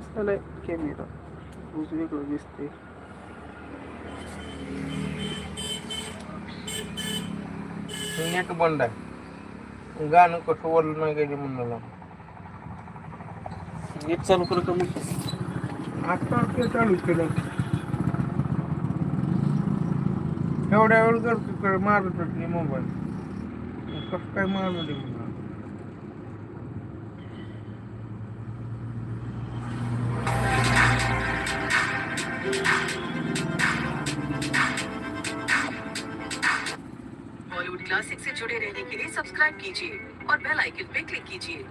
दिसायला कॅमेरा रोज वेगळं दिसते नेट बंद आहे गाणं कसं वरलं नाही गेले म्हणाला नेट चालू कर का मग आता चालू केलं एवढ्या वेळ करतो मारत होती मोबाईल कसं काय मारलं कीजिए और बेल आइकन पे क्लिक कीजिए।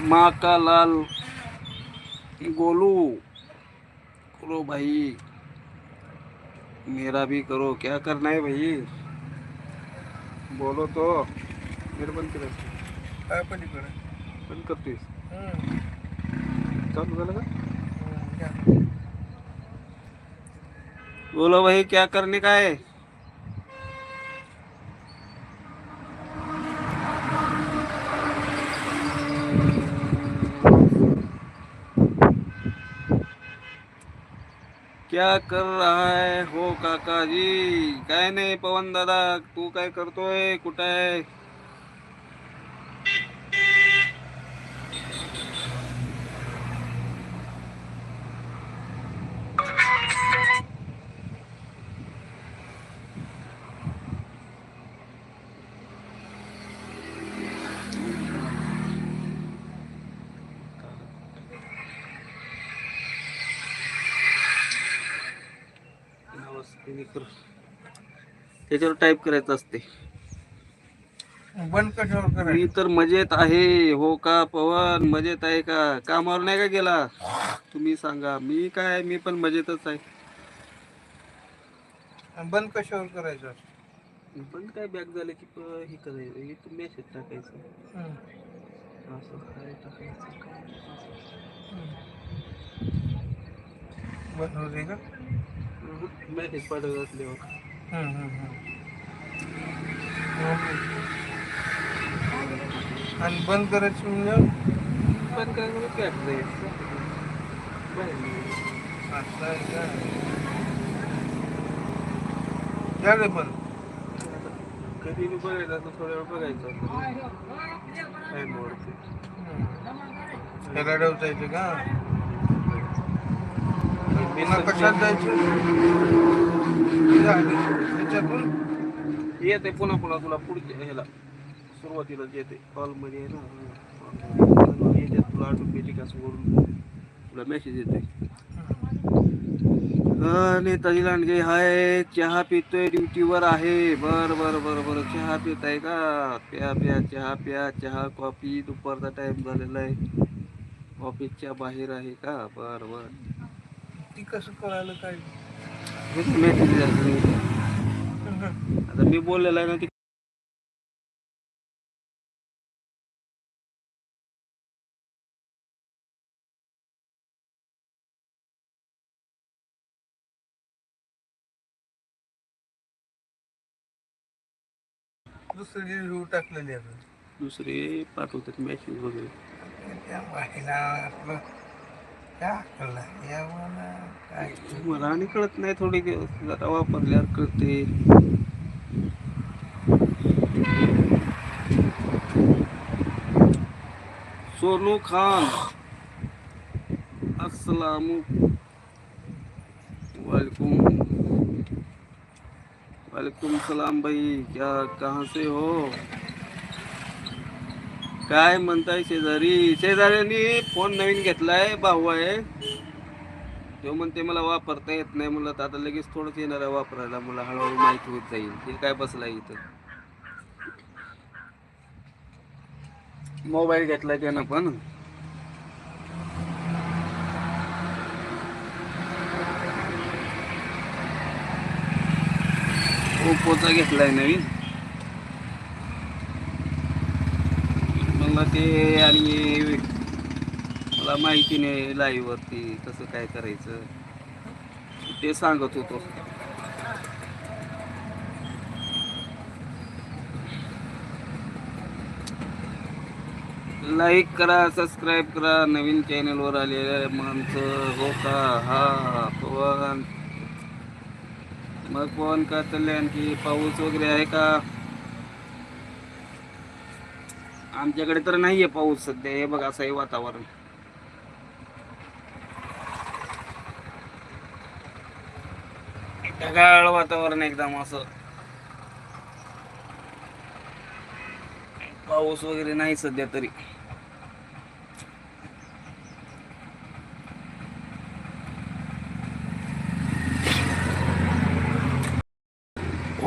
माँ का लाल गोलू। करो भाई। मेरा भी करो। क्या करना है भाई? बोलो तो। मेरे बंद करायचं काय बंद करतेस चालू झालं बोलो भाई क्या करने का है? क्या कर रहा है हो काका जी? काय नाही पवन दादा तू काय करतोय कुठं आहे त्याच्यावर टाईप करायचं असते. बंद कशावर मी तर मजेत आहे. हो का पवन? मजेत आहे का? कामावर नाही का गेला? तुम्ही सांगा. मी काय मी पण मजेतच आहे. बंद कशावर करायचं पण काय बॅग झालं की हे करायचं. हे तुम्ही मेसेज टाकायचं. असं काय टाकायचं. बंद होते का? मेसेज पाठवत असल्यावर हम्म, हम्म, हम्म. हम्म. आणि बंद करायचं म्हणजे? पण काय बॅग जायचं बाहेर निघायचं. असं आहे का झाले पण कधी बी बघायचं थोड्या वेळ बघायचं टाइम वरती. त्याला जायचं का? पुन्हा कशात जायचं? झाले. त्याच्यातून? येते पुन्हा पुन्हा तुला पुढच्या ह्याला. सुरुवातीला येते कॉलमध्ये आहे ना तुला ऑटोमॅटिक असं वरून तुला मेसेज येते. नेताजी लांडगे हाय. चहा पितोय ड्युटीवर आहे. बर बर बर बर. चहा पित आहे का? प्या प्या चहा प्या. चहा कॉफी. दुपारचा टाइम झालेला आहे. ऑफिसच्या बाहेर आहे का? बर बर. ती कसं कळालं काय? मेसेज आता मी बोललेला आहे ना ती दुसरी रिव्ह्यू टाकलेली आहे दुसरे पाठवतात मेसेज वगैरे. त्या बाईला आपलं काय यावं काय मला आणि कळत नाही थोडी दिवस जरा वापरल्यावर कळते. सोनू खान. अस्सलाम वालेकुम वालेकुम सलाम भाई क्या कहाँ से हो? काय म्हणताय शेजारी? शेजाऱ्यांनी फोन नवीन घेतलाय भाऊ आहे. तो म्हणते मला वापरता येत नाही. म्हणलं तर आता लगेच थोडंच येणार आहे वापरायला. मला हळूहळू माहिती होत जाईल. ते काय बसलाय इथं. मोबाईल घेतलाय त्यानं पण. ओप्पोचा घेतलाय नवीन. मला ते आणि मला माहिती नाही लाईव्ह वरती कसं काय करायचं. ते सांगत होतो. लाईक करा सबस्क्राईब करा. नवीन चॅनलवर आलेल्या माणसं हो का हा पवन. मग पवन का चालले आणखी पाऊस वगैरे आहे का? आमच्याकडे तर नाहीये पाऊस सध्या. हे बघ असं हे वातावरण. ढगाळ वातावरण एकदम असं. पाऊस वगैरे नाही सध्या तरी.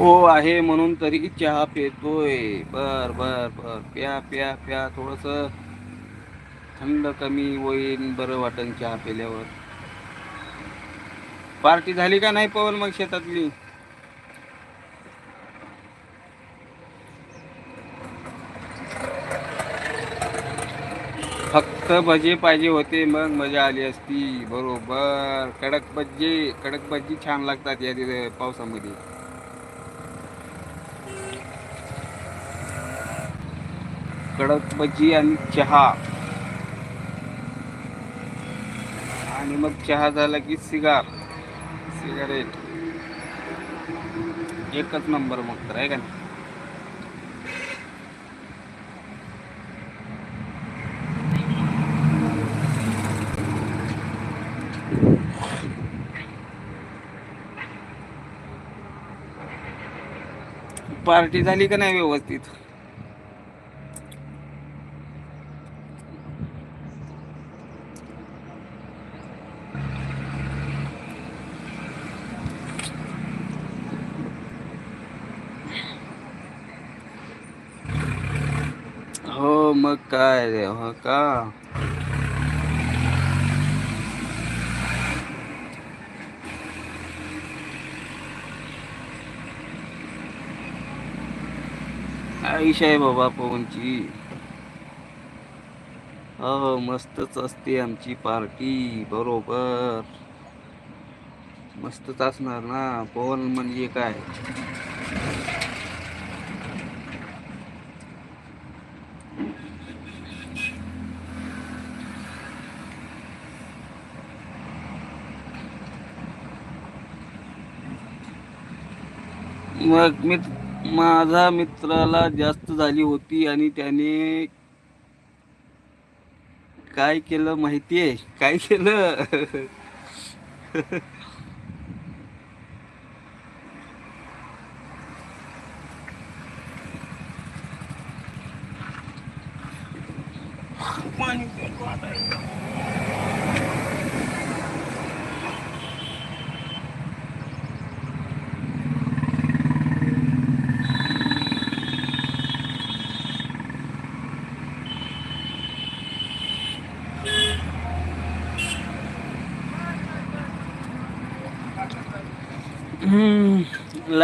हो आहे म्हणून तरी चहा पितोय बर बर बर. प्या प्या प्या. थोडस थंड कमी होईल बरं वाटन चहा पिल्यावर. पार्टी झाली का नाही पवन मग शेतातली? फक्त भजे पाहिजे होते मग मजा आली असती. बरोबर. कडक भजी कडक भजी छान लागतात या पावसामध्ये. कडक भजी आणि चहा. आणि मग चहा झाला की सिगार. सिगारेट. एकच नंबर मग तर आहे का नाही? पार्टी झाली का नाही व्यवस्थित हो मग काय रे हो का? आयुष आहे बाबा पवनची. हो मस्तच असते आमची पार्टी बरोबर. मस्तच असणार ना पवन म्हणजे काय? मग मी माझा मित्राला जास्त झाली होती आणि त्याने काय केलं माहितीये? काय केलं?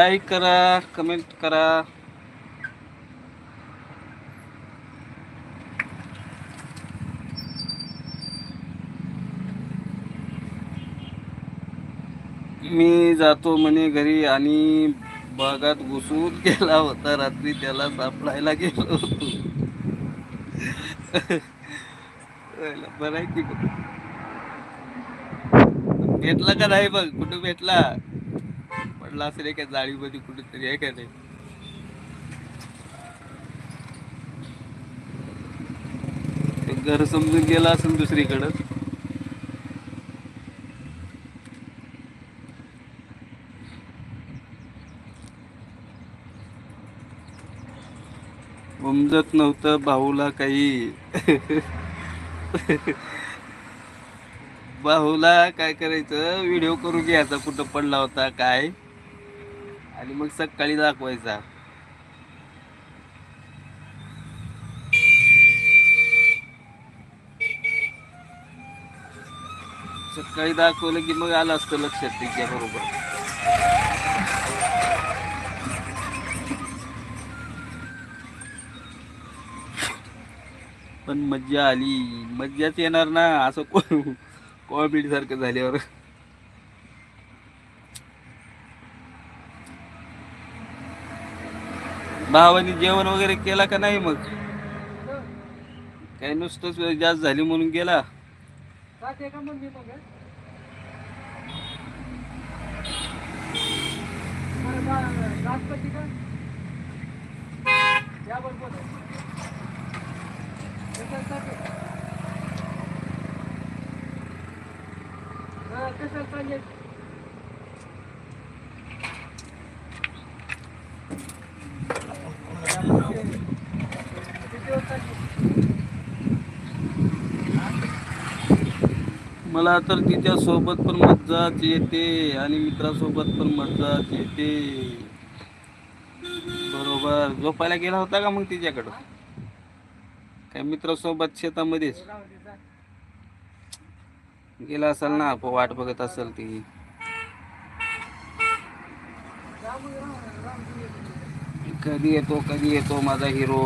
लाईक करा कमेंट करा. मी जातो म्हणे घरी आणि बागात घुसून गेला होता रात्री त्याला सापडायला गेलो होतो. बरं आहे की भेटला का नाही बघ? कुठं भेटला? पडला असेल एका जाळीमध्ये कुठेतरी आहे का नाही? घर समजून गेला असेल दुसरीकडं. समजत नव्हतं भाऊला काही. भाऊला काय करायचं? व्हिडिओ करून घ्यायचा कुठं पडला होता काय? आणि मग सकाळी दाखवायचा. सकाळी दाखवलं की मग आलं असतं लक्षात तिच्या बरोबर. पण मज्जा आली. मज्जाच येणार ना असं कॉमेडी सारखं झाल्यावर. भावानी जेवण वगैरे केला का नाही मग? काय नुसतंच जास्त झाली म्हणून गेला. मला तर तिच्यासोबत पण मज्जाच येते आणि मित्रासोबत पण मज्जाच येते. बरोबर. झोपायला गेला होता का मग तिच्याकडं? काय मित्रासोबत शेतामध्येच? गेला असेल ना वाट बघत असेल ती. कधी येतो कधी येतो माझा हिरो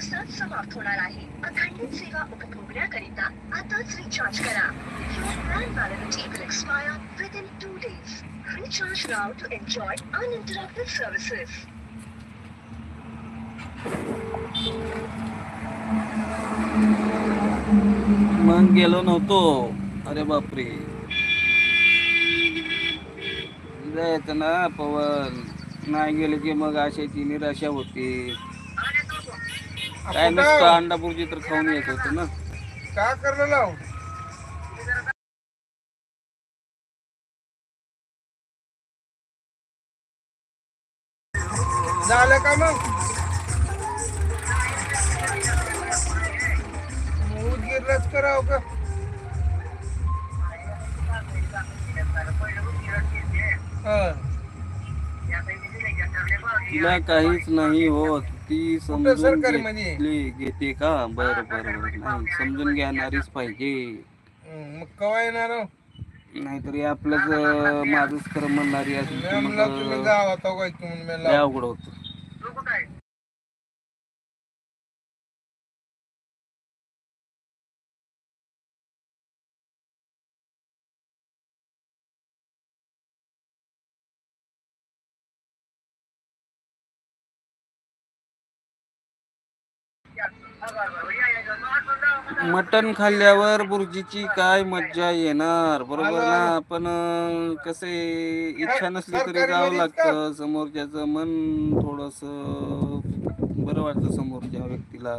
सत समाप्त होणार आहे. अथेंटिक सेवा उपभोगण्याकरिता आताच रिचार्ज करा. Your plan validity will expire within two days recharge now to enjoy मग गेलो नव्हतो. अरे बापरे. येत ना पवन. नाही गेलं की मग अशाची निराशा होती. काय नसतं काय- अंडापूरची तर खाऊन येत होतं ना. काय करलं लाव झालं का मग? उदगीरलाच करावं का हा. तिला काहीच नाही होत ती समजून? घेतली घेते का बर बर बर नाही समजून घेणारीच पाहिजे मग कवा येणार हो? नाहीतरी आपलंच अं, माझंच खरं म्हणणारी असेल तर मग मॅमला तुम्ही अं, काय तुम्ही लय. अवघड होत मटन खाल्ल्यावर बुर्जीची काय मज्जा येणार? बरोबर ना? पण कसे इच्छा नसली तरी जावं लागतं. समोरच्याच मन थोडस बरं वाटतं समोरच्या व्यक्तीला.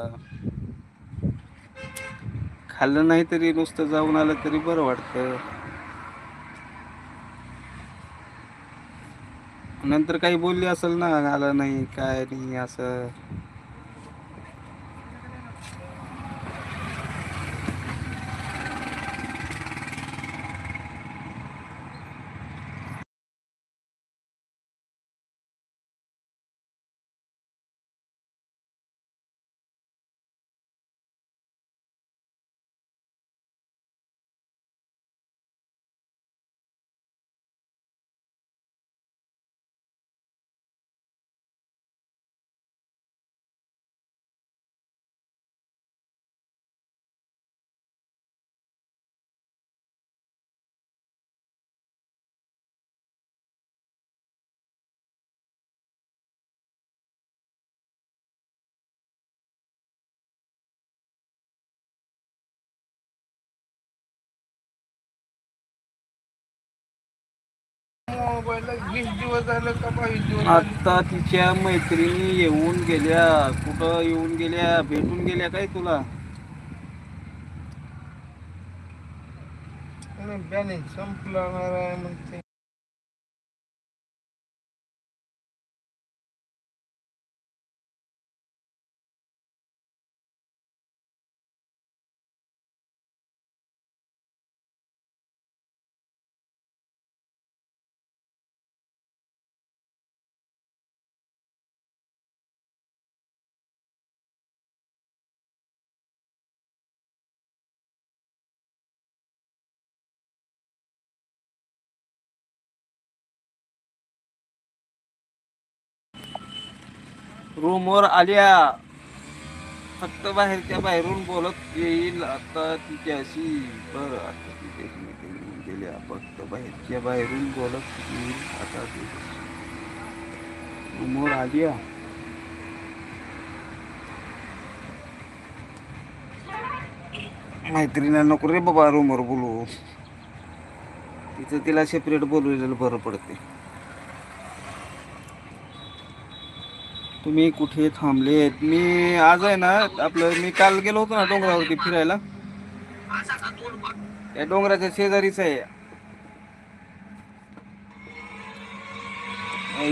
खाल्लं नाही तरी नुसतं जाऊन आलं तरी बरं वाटतं. नंतर काही बोलली असेल ना आलं नाही काय नाही असं. मोबाईलला वीस दिवस झालं का बावीस दिवस झाले? आता तिच्या मैत्रिणी येऊन गेल्या. कुठं येऊन गेल्या? भेटून गेल्या काय तुला? बॅलन्स संपणार आहे म्हणते. रूमवर आल्या. फक्त बाहेरच्या बाहेरून बोलत येईल आता तिच्याशी. बरं आता तिच्याशी मैत्रिणी गेल्या. फक्त बाहेरच्या बाहेरून बोलत येईल आता तिच्याशी. रूमवर आल्या. मैत्रिणीला नको रे बाबा रूमवर बोलू. तिचं तिला सेपरेट बोलवलेलं बरं पडते. तुम्ही कुठे थांबलेत? मी आज आहे ना आपलं मी काल गेलो होतो ना डोंगरावरती फिरायला. त्या डोंगराच्या शेजारीच आहे.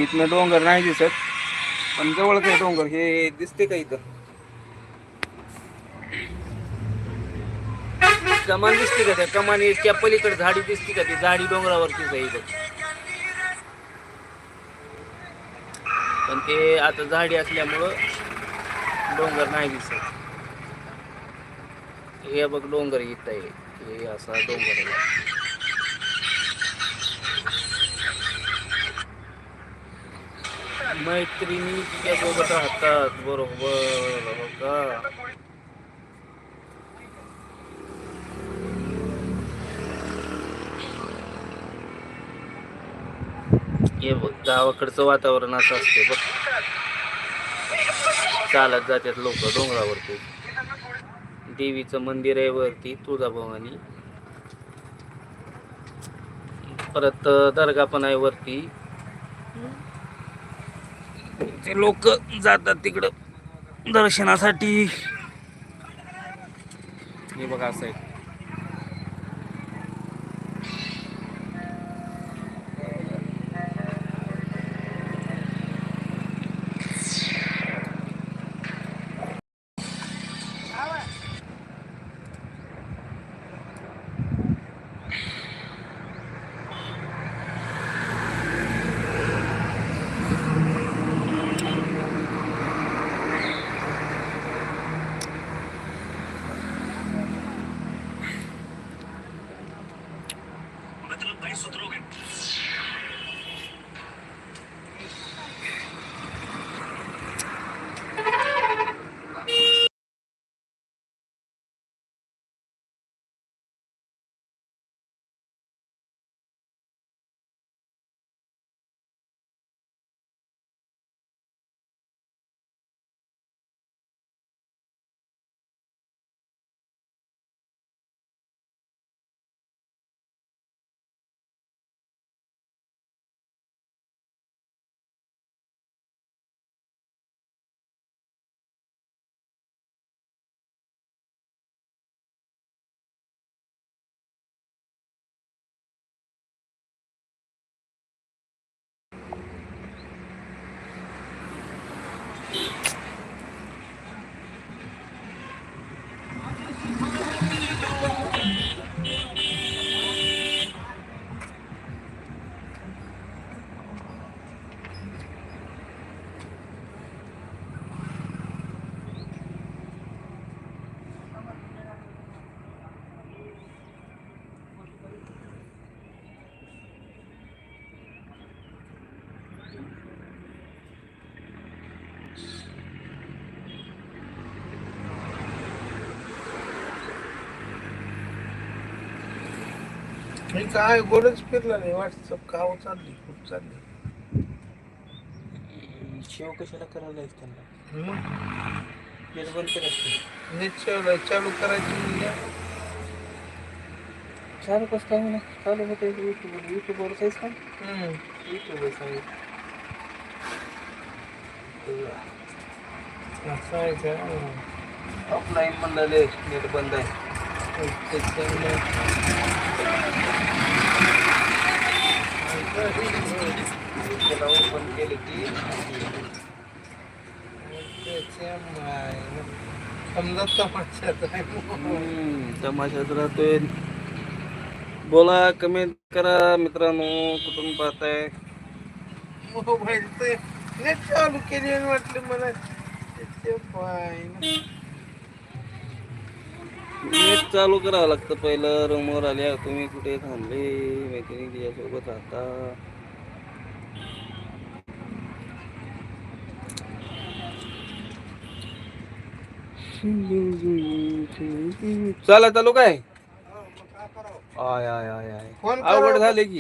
इथनं डोंगर नाही दिसत पण जवळच आहे डोंगर. हे दिसते का इथं? कमान दिसते का त्या? कमानीच्या पलीकडे झाडी दिसते का ती? झाडी डोंगरावरतीच आहे इथं. पण ते आता झाडी असल्यामुळं डोंगर नाही दिसत. हे बघ डोंगर येत आहे. हे असा डोंगर आहे. मैत्रिणी तिच्या सोबत राहतात बरोबर हो का हे बघ गावाकडचं वातावरण असं असते बघ. चालत जातात लोक डोंगरावरती. देवीचं मंदिर आहे वरती तुळजाभवानी. परत दर्गा पण आहे वरती. ते लोक जातात तिकडं. दर्शनासाठी. हे बघा असं आहे. मी काय गोडच फिरला नाही. व्हॉट्सअप काव चालली खूप चालली. शेव कशाला करायला आहेस त्यांना? मग? नेट बंद करायचं नेट चालू चालू करायची म्हणजे चालू कसं काय म्हणा चालू होतं युट्यूब युट्यूबवर आहेस का हम्म. युट्यूबवर सांगितलं असं आहे का? ऑफलाईन म्हणले नेट बंद आहे. त्याला ओपन केले की समजा तमाशात तमाशात राहतोय बोला कमेंट करा मित्रांनो कुठून पाहताय? मोबाईल नेट चालू केली वाटलं मला. त्याचे पाय नेट चालू करावं लागतं. पहिलं रूमवर आल्या तुम्ही कुठे थांबले? मैत्रिणी तिच्यासोबत राहता. चला चालू काय? आय आय आय आय. आवड. झाले की.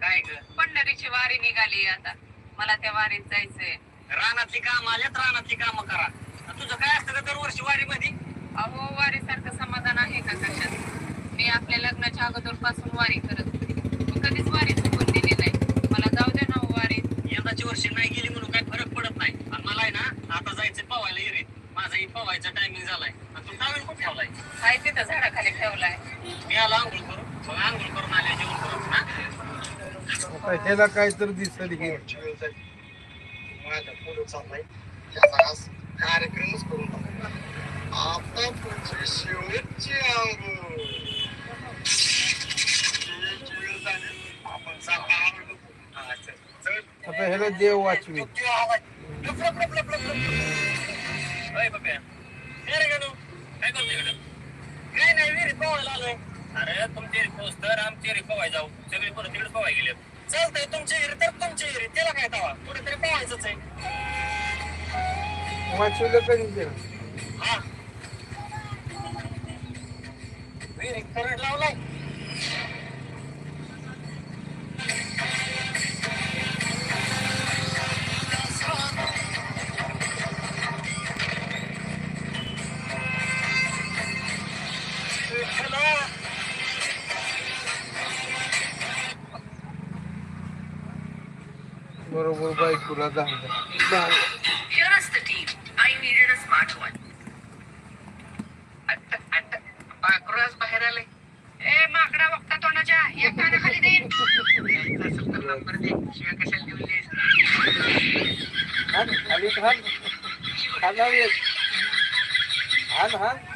काय ग? पंढरीची वारी निघाली आता. मला त्या वारीत जायचंय. रानातली काम आल्यात रानातली काम करा. तुझं काय असतं का दरवर्षी वारी मध्ये अहो वारीसारखं समाधान आहे का कशात? मी आपल्या लग्नाच्या अगोदरपासून वारी करत होते. मी कधीच वारी चुकून दिली नाही. मला जाऊ दे ना हो वारीत यंदाची वर्षी नाही गेली म्हणून काय फरक पडत नाही. आणि मला आहे ना आता जायचं पवायला येरीत माझा ही पवायचा टायमिंग झालाय. आणि तू टावेल कुठे ठेवलाय? हाय तिथं झाडाखाली ठेवलाय. मी आलो आंघोळ करू मग आंघोळ करून आले जेवण करू? आता ह्याला काय तर दिसत माझ्या पुढे चाललाय. त्याचा कार्यक्रमच करून टाकला आता पुढची शेवटची. आपण आंघोळ. हा, चल. आता ह्याला देव वाचवी. काय नाही विहिरीत पोहायला आलोय अरे विहिरीत पोहोच तर आमच्या विहिरीत पोहाय जाऊ सगळे परत तिकडे पोहाय गेले चालतंय विहिरीत तर विहिरीत वाचवलं कधी हा. करंट लावलाय. बरोबर बायकोला दहा હાન હાન હાન હાન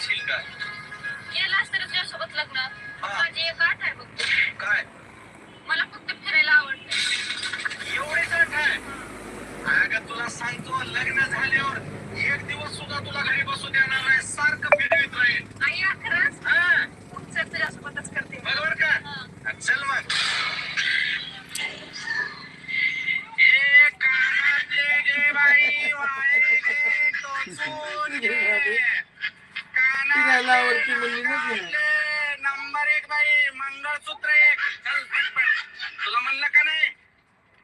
करशील काय? केलं असतं तुझ्यासोबत लग्न. माझी एक आहे फक्त काय? मला फक्त फिरायला आवडतं. एवढे आठ आहे? अगं तुला सांगतो लग्न झाल्यावर एक दिवस सुद्धा तुला घरी बसू देणार नाही. सारखं फिरवित राहील. आई खरंच हा. तुमचं तुझ्यासोबतच करते बरोबर का? चल मग. Yeah. फिरायला आवडते म्हणली नंबर एक बाई मंगळसूत्र एक. तुला म्हणलं का नाही?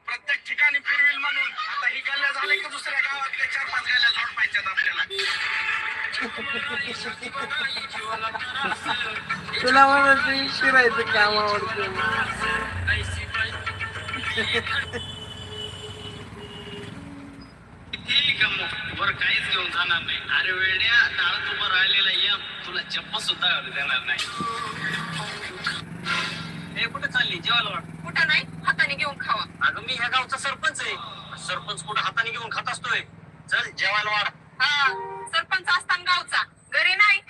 प्रत्येक ठिकाणी फिरवील म्हणून. आता ही गल्ल्या झाली की दुसऱ्या गावातल्या चार पाच गल्ल्या जोड पाहिजेत आपल्याला. तुला म्हणत शिरायचं काम आवडतं वर काहीच घेऊन जाणार नाही. अरे वेड्या डाळत उभं राहिलेला या तुला चप्पल सुद्धा घालू देणार नाही. हे कुठे चालली? जेवायला वाट कुठं नाही? हाताने घेऊन खावा. अगं मी ह्या गावचा सरपंच आहे. सरपंच कुठं हाताने घेऊन खात असतोय? चल जेवायला वाढ. हा सरपंच असताना गावचा. घरी नाही.